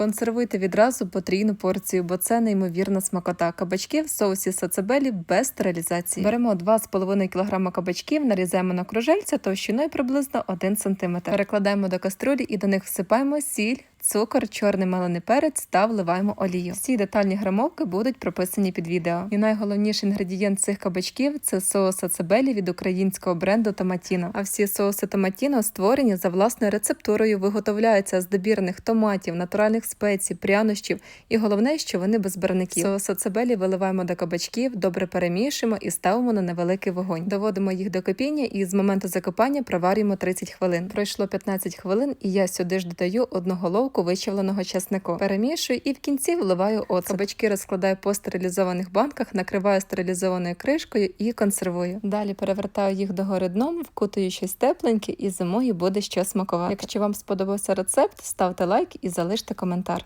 Консервуйте відразу потрійну порцію, бо це неймовірна смакота. Кабачки в соусі сацебелі без стерилізації. Беремо 2,5 кг кабачків, нарізаємо на кружельця товщиною приблизно 1 см. Перекладаємо до каструлі і до них всипаємо сіль. Цукор, чорний мелений перець та вливаємо олію. Всі детальні грамовки будуть прописані під відео. І найголовніший інгредієнт цих кабачків це соус ацебелі від українського бренду Томатіно. А всі соуси Томатіно створені за власною рецептурою, виготовляються з добірних томатів, натуральних спецій, прянощів. І головне, що вони без барників. Соус ацебелі виливаємо до кабачків, добре перемішуємо і ставимо на невеликий вогонь. Доводимо їх до кипіння і з моменту закипання проварюємо 30 хвилин. Пройшло 15 хвилин, і я сюди ж додаю одну головку вичавленого чеснику. Перемішую і в кінці вливаю оцет. Кабачки розкладаю по стерилізованих банках, накриваю стерилізованою кришкою і консервую. Далі перевертаю їх догори дном, вкутую щось тепленьке і зимою буде що смакувати. Якщо вам сподобався рецепт, ставте лайк і залиште коментар.